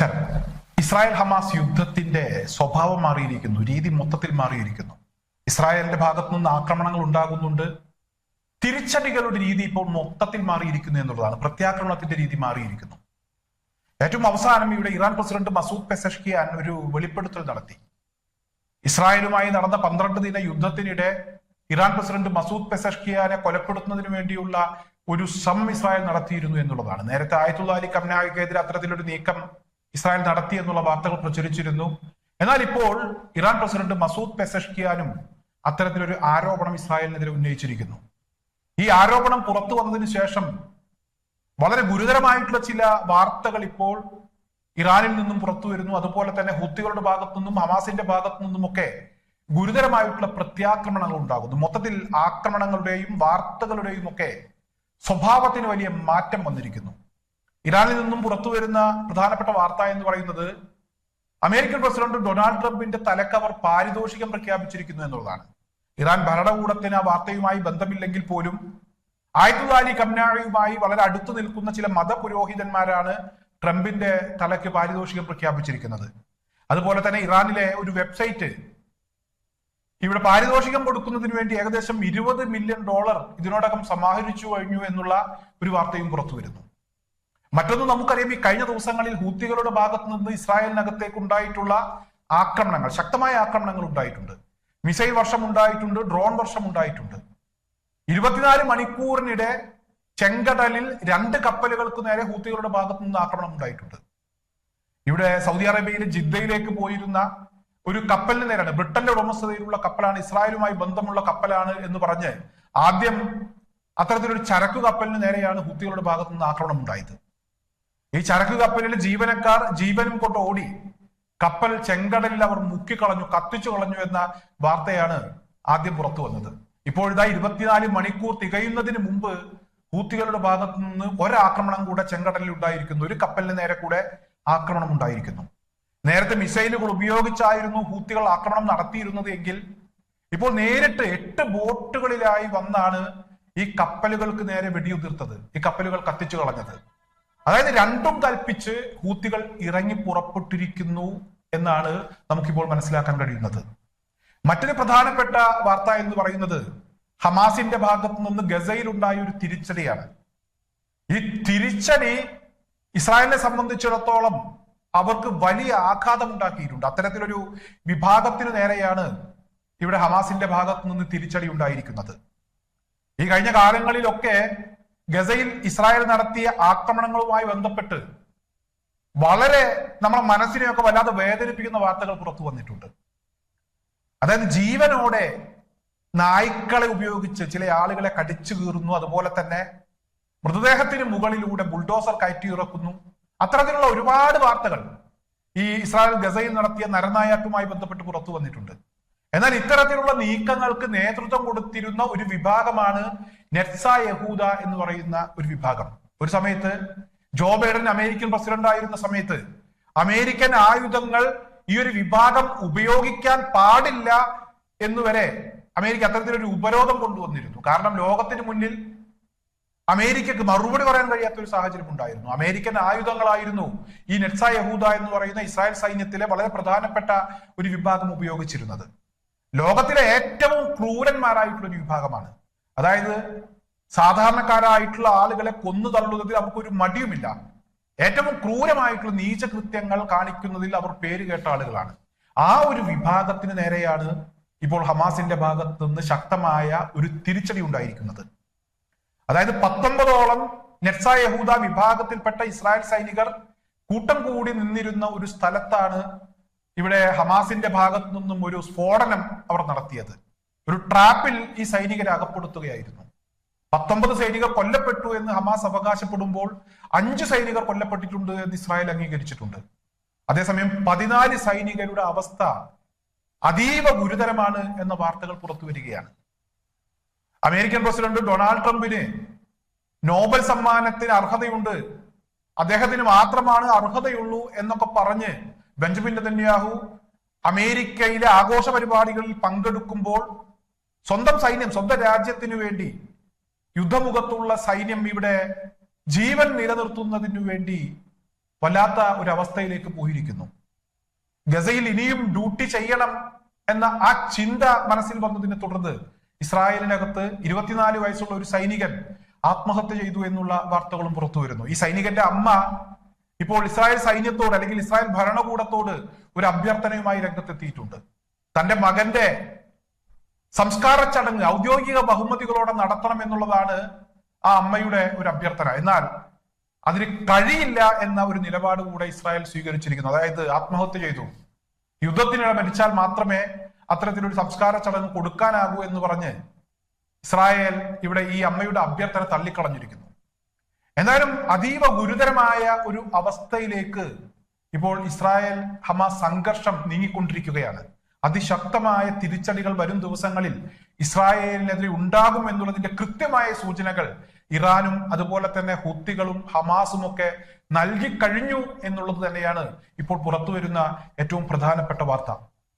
നമസ്കാരം. Israel Hamas യുദ്ധത്തിന്റെ സ്വഭാവം മാറിയിരിക്കുന്നു രീതി മൊത്തത്തിൽ മാറിയിരിക്കുന്നു. ഇസ്രായേലിന്റെ ഭാഗത്തു നിന്ന് ആക്രമണങ്ങൾ ഉണ്ടാകുന്നുണ്ട്. തിരിച്ചടികളുടെ രീതി ഇപ്പോൾ മൊത്തത്തിൽ മാറിയിരിക്കുന്നു എന്നുള്ളതാണ്. പ്രത്യാക്രമണത്തിന്റെ രീതി മാറിയിരിക്കുന്നു. ഏറ്റവും അവസാനം ഇവിടെ ഇറാൻ പ്രസിഡന്റ് മസൂദ് പെസഷ്കിയാൻ ഒരു വെളിപ്പെടുത്തൽ നടത്തി. ഇസ്രായേലുമായി നടന്ന പന്ത്രണ്ട് ദിന യുദ്ധത്തിനിടെ ഇറാൻ പ്രസിഡന്റ് മസൂദ് പെസഷ്കിയാനെ കൊലപ്പെടുത്തുന്നതിന് വേണ്ടിയുള്ള ഒരു സം ഇസ്രായേൽ നടത്തിയിരുന്നു എന്നുള്ളതാണ്. നേരത്തെ ആയത്തുള്ള അലി കംനായിക്കെതിരെ അത്തരത്തിലൊരു നീക്കം ഇസ്രായേൽ നടത്തി എന്നുള്ള വാർത്തകൾ പ്രചരിച്ചിരുന്നു. എന്നാൽ ഇപ്പോൾ ഇറാൻ പ്രസിഡന്റ് മസൂദ് പെസഷ്കിയാനും അത്തരത്തിലൊരു ആരോപണം ഇസ്രായേലിനെതിരെ ഉന്നയിച്ചിരിക്കുന്നു. ഈ ആരോപണം പുറത്തു വന്നതിന് ശേഷം വളരെ ഗുരുതരമായിട്ടുള്ള ചില വാർത്തകൾ ഇപ്പോൾ ഇറാനിൽ നിന്നും പുറത്തു വരുന്നു. അതുപോലെ തന്നെ ഹുത്തികളുടെ ഭാഗത്തു നിന്നും ഹമാസിന്റെ ഭാഗത്തു നിന്നും ഒക്കെ ഗുരുതരമായിട്ടുള്ള പ്രത്യാക്രമണങ്ങൾ ഉണ്ടാകുന്നു. മൊത്തത്തിൽ ആക്രമണങ്ങളുടെയും വാർത്തകളുടെയും ഒക്കെ സ്വഭാവത്തിന് വലിയ മാറ്റം വന്നിരിക്കുന്നു. ഇറാനിൽ നിന്നും പുറത്തു വരുന്ന പ്രധാനപ്പെട്ട വാർത്ത എന്ന് പറയുന്നത് അമേരിക്കൻ പ്രസിഡന്റ് ഡൊണാൾഡ് ട്രംപിന്റെ തലക്കവർ പാരിതോഷികം പ്രഖ്യാപിച്ചിരിക്കുന്നു എന്നുള്ളതാണ്. ഇറാൻ ഭരണകൂടത്തിന് ആ വാർത്തയുമായി ബന്ധമില്ലെങ്കിൽ പോലും ആയുധാലി അലി വളരെ അടുത്തു നിൽക്കുന്ന ചില മതപുരോഹിതന്മാരാണ് ട്രംപിന്റെ തലയ്ക്ക് പാരിതോഷികം പ്രഖ്യാപിച്ചിരിക്കുന്നത്. അതുപോലെ തന്നെ ഇറാനിലെ ഒരു വെബ്സൈറ്റ് ഇവിടെ പാരിതോഷികം കൊടുക്കുന്നതിന് വേണ്ടി ഏകദേശം ഇരുപത് മില്യൺ ഡോളർ ഇതിനോടകം സമാഹരിച്ചു കഴിഞ്ഞു എന്നുള്ള ഒരു വാർത്തയും പുറത്തു വരുന്നു. മറ്റൊന്ന് നമുക്കറിയാം ഈ കഴിഞ്ഞ ദിവസങ്ങളിൽ ഹൂത്തികളുടെ ഭാഗത്ത് നിന്ന് ഇസ്രായേലിനകത്തേക്ക് ഉണ്ടായിട്ടുള്ള ആക്രമണങ്ങൾ ശക്തമായ ആക്രമണങ്ങൾ ഉണ്ടായിട്ടുണ്ട്. മിസൈൽ വർഷം ഉണ്ടായിട്ടുണ്ട് ഡ്രോൺ വർഷം ഉണ്ടായിട്ടുണ്ട്. ഇരുപത്തിനാല് മണിക്കൂറിനിടെ ചെങ്കടലിൽ രണ്ട് കപ്പലുകൾക്ക് നേരെ ഹൂത്തികളുടെ ഭാഗത്തു നിന്ന് ആക്രമണം ഉണ്ടായിട്ടുണ്ട്. ഇവിടെ സൗദി അറേബ്യയിലെ ജിദ്ദയിലേക്ക് പോയിരുന്ന ഒരു കപ്പലിന് നേരാണ്. ബ്രിട്ടന്റെ ഉടമസ്ഥതയിലുള്ള കപ്പലാണ് ഇസ്രായേലുമായി ബന്ധമുള്ള കപ്പലാണ് എന്ന് പറഞ്ഞ് ആദ്യം അത്തരത്തിലൊരു ചരക്കു കപ്പലിന് നേരെയാണ് ഹുത്തികളുടെ ഭാഗത്തു നിന്ന് ആക്രമണം ഉണ്ടായത്. ഈ ചരക്ക് കപ്പലിലെ ജീവനക്കാർ ജീവനും കൊണ്ട് ഓടി. കപ്പൽ ചെങ്കടലിൽ അവർ മുക്കിക്കളഞ്ഞു കത്തിച്ചു കളഞ്ഞു എന്ന വാർത്തയാണ് ആദ്യം പുറത്തു വന്നത്. ഇപ്പോഴിതാ ഇരുപത്തിനാല് മണിക്കൂർ തികയുന്നതിന് മുമ്പ് ഹൂത്തികളുടെ ഭാഗത്തു നിന്ന് ഒരാക്രമണം കൂടെ ചെങ്കടലിൽ ഉണ്ടായിരിക്കുന്നു. ഒരു കപ്പലിന് നേരെ കൂടെ ആക്രമണം ഉണ്ടായിരിക്കുന്നു. നേരത്തെ മിസൈലുകൾ ഉപയോഗിച്ചായിരുന്നു ഹൂത്തികൾ ആക്രമണം നടത്തിയിരുന്നത് എങ്കിൽ ഇപ്പോൾ നേരിട്ട് എട്ട് ബോട്ടുകളിലായി വന്നാണ് ഈ കപ്പലുകൾക്ക് നേരെ വെടിയുതിർത്തത്. ഈ കപ്പലുകൾ കത്തിച്ചു കളഞ്ഞത്. അതായത് രണ്ടും കൽപ്പിച്ച് ഹൂത്തികൾ ഇറങ്ങി പുറപ്പെട്ടിരിക്കുന്നു എന്നാണ് നമുക്കിപ്പോൾ മനസ്സിലാക്കാൻ കഴിയുന്നത്. മറ്റൊരു പ്രധാനപ്പെട്ട വാർത്ത എന്ന് പറയുന്നത് ഹമാസിന്റെ ഭാഗത്തു നിന്ന് ഗസയിൽ ഉണ്ടായ ഒരു തിരിച്ചടിയാണ്. ഈ തിരിച്ചടി ഇസ്രായേലിനെ സംബന്ധിച്ചിടത്തോളം അവർക്ക് വലിയ ആഘാതം ഉണ്ടാക്കിയിട്ടുണ്ട് അത്തരത്തിലൊരു വിഭാഗത്തിന് നേരെയാണ് ഇവിടെ ഹമാസിന്റെ ഭാഗത്തു നിന്ന് തിരിച്ചടി ഉണ്ടായിരിക്കുന്നത്. ഈ കഴിഞ്ഞ കാലങ്ങളിലൊക്കെ ഗസയിൽ ഇസ്രായേൽ നടത്തിയ ആക്രമണങ്ങളുമായി ബന്ധപ്പെട്ട് വളരെ നമ്മളെ മനസ്സിനെയൊക്കെ വല്ലാതെ വേദനിപ്പിക്കുന്ന വാർത്തകൾ പുറത്തു വന്നിട്ടുണ്ട്. അതായത് ജീവനോടെ നായ്ക്കളെ ഉപയോഗിച്ച് ചില ആളുകളെ കടിച്ചു കീറുന്നു അതുപോലെ തന്നെ മൃതദേഹത്തിന് മുകളിലൂടെ ബുൾഡോസർ കയറ്റി ഇറക്കുന്നു അത്തരത്തിലുള്ള ഒരുപാട് വാർത്തകൾ ഈ ഇസ്രായേൽ ഗസയിൽ നടത്തിയ നരനായാട്ടുമായി ബന്ധപ്പെട്ട് പുറത്തു വന്നിട്ടുണ്ട്. എന്നാൽ ഇത്തരത്തിലുള്ള നീക്കങ്ങൾക്ക് നേതൃത്വം കൊടുത്തിരുന്ന ഒരു വിഭാഗമാണ് നെറ്റ്സ യഹൂദ എന്ന് പറയുന്ന ഒരു വിഭാഗം. ഒരു സമയത്ത് ജോ ബൈഡൻ അമേരിക്കൻ പ്രസിഡന്റ് ആയിരുന്ന സമയത്ത് അമേരിക്കൻ ആയുധങ്ങൾ ഈ ഒരു വിഭാഗം ഉപയോഗിക്കാൻ പാടില്ല എന്നുവരെ അമേരിക്ക അത്തരത്തിലൊരു ഉപരോധം കൊണ്ടുവന്നിരുന്നു. കാരണം ലോകത്തിന് മുന്നിൽ അമേരിക്കക്ക് മറുപടി പറയാൻ കഴിയാത്ത ഒരു സാഹചര്യം ഉണ്ടായിരുന്നു. അമേരിക്കൻ ആയുധങ്ങളായിരുന്നു ഈ നെറ്റ്സ യഹൂദ എന്ന് പറയുന്ന ഇസ്രായേൽ സൈന്യത്തിലെ വളരെ പ്രധാനപ്പെട്ട ഒരു വിഭാഗം ഉപയോഗിച്ചിരുന്നത്. ലോകത്തിലെ ഏറ്റവും ക്രൂരന്മാരായിട്ടുള്ള ഒരു വിഭാഗമാണ്. അതായത് സാധാരണക്കാരായിട്ടുള്ള ആളുകളെ കൊന്നു തള്ളുന്നതിൽ അവർക്കൊരു മടിയുമില്ല. ഏറ്റവും ക്രൂരമായിട്ടുള്ള നീചകൃത്യങ്ങൾ കാണിക്കുന്നതിൽ അവർ പേര് കേട്ട ആളുകളാണ്. ആ ഒരു വിഭാഗത്തിന് നേരെയാണ് ഇപ്പോൾ ഹമാസിന്റെ ഭാഗത്തു നിന്ന് ശക്തമായ ഒരു തിരിച്ചടി ഉണ്ടായിരിക്കുന്നത്. അതായത് പത്തൊമ്പതോളം നെറ്റ്സ യഹൂദ വിഭാഗത്തിൽപ്പെട്ട ഇസ്രായേൽ സൈനികർ കൂട്ടം കൂടി നിന്നിരുന്ന ഒരു സ്ഥലത്താണ് ഇവിടെ ഹമാസിന്റെ ഭാഗത്തു നിന്നും ഒരു സ്ഫോടനം അവർ നടത്തിയത്. ഒരു ട്രാപ്പിൽ ഈ സൈനികരെ അകപ്പെടുത്തുകയായിരുന്നു. പത്തൊമ്പത് സൈനികർ കൊല്ലപ്പെട്ടു എന്ന് ഹമാസ് അവകാശപ്പെടുമ്പോൾ അഞ്ച് സൈനികർ കൊല്ലപ്പെട്ടിട്ടുണ്ട് എന്ന് ഇസ്രായേൽ അംഗീകരിച്ചിട്ടുണ്ട്. അതേസമയം പതിനാല് സൈനികരുടെ അവസ്ഥ അതീവ ഗുരുതരമാണ് എന്ന വാർത്തകൾ പുറത്തു വരികയാണ്. അമേരിക്കൻ പ്രസിഡന്റ് ഡൊണാൾഡ് ട്രംപിന് നോബൽ സമ്മാനത്തിന് അർഹതയുണ്ട്. അദ്ദേഹത്തിന് മാത്രമാണ് അർഹതയുള്ളൂ എന്നൊക്കെ പറഞ്ഞ് ബെഞ്ചമിൻ നെതന്യാഹു അമേരിക്കയിലെ ആഘോഷ പരിപാടികളിൽ പങ്കെടുക്കുമ്പോൾ സ്വന്തം സൈന്യം സ്വന്തം രാജ്യത്തിനു വേണ്ടി യുദ്ധമുഖത്തുള്ള സൈന്യം ഇവിടെ ജീവൻ നിലനിർത്തുന്നതിനു വേണ്ടി വല്ലാത്ത ഒരു അവസ്ഥയിലേക്ക് പോയിരിക്കുന്നു. ഗസയിൽ ഇനിയും ഡ്യൂട്ടി ചെയ്യണം എന്ന ആ ചിന്ത മനസ്സിൽ വന്നതിനെ തുടർന്ന് ഇസ്രായേലിനകത്ത് ഇരുപത്തിനാല് വയസ്സുള്ള ഒരു സൈനികൻ ആത്മഹത്യ ചെയ്തു എന്നുള്ള വാർത്തകളും പുറത്തു വരുന്നു ഈ സൈനികന്റെ അമ്മ ഇപ്പോൾ ഇസ്രായേൽ സൈന്യത്തോട് അല്ലെങ്കിൽ ഇസ്രായേൽ ഭരണകൂടത്തോട് ഒരു അഭ്യർത്ഥനയുമായി രംഗത്തെത്തിയിട്ടുണ്ട്. തന്റെ മകന്റെ സംസ്കാര ചടങ്ങ് ഔദ്യോഗിക ബഹുമതികളോടെ നടത്തണം എന്നുള്ളതാണ് ആ അമ്മയുടെ ഒരു അഭ്യർത്ഥന. എന്നാൽ അതിന് കഴിയില്ല എന്ന ഒരു നിലപാട് കൂടെ ഇസ്രായേൽ സ്വീകരിച്ചിരിക്കുന്നു. അതായത് ആത്മഹത്യ ചെയ്തു. യുദ്ധത്തിനിടെ മരിച്ചാൽ മാത്രമേ അത്തരത്തിലൊരു സംസ്കാര ചടങ്ങ് കൊടുക്കാനാകൂ എന്ന് പറഞ്ഞ് ഇസ്രായേൽ ഇവിടെ ഈ അമ്മയുടെ അഭ്യർത്ഥന തള്ളിക്കളഞ്ഞിരിക്കുന്നു. എന്നാലും അതീവ ഗുരുതരമായ ഒരു അവസ്ഥയിലേക്ക് ഇപ്പോൾ ഇസ്രായേൽ ഹമാസ് സംഘർഷം നീങ്ങിക്കൊണ്ടിരിക്കുകയാണ്. അതിശക്തമായ തിരിച്ചടികൾ വരും ദിവസങ്ങളിൽ ഇസ്രായേലിനെതിരെ ഉണ്ടാകും എന്നുള്ളതിന്റെ കൃത്യമായ സൂചനകൾ ഇറാനും അതുപോലെ തന്നെ ഹുത്തികളും ഹമാസും ഒക്കെ നൽകി കഴിഞ്ഞു എന്നുള്ളത് തന്നെയാണ് ഇപ്പോൾ പുറത്തു വരുന്ന ഏറ്റവും പ്രധാനപ്പെട്ട വാർത്ത.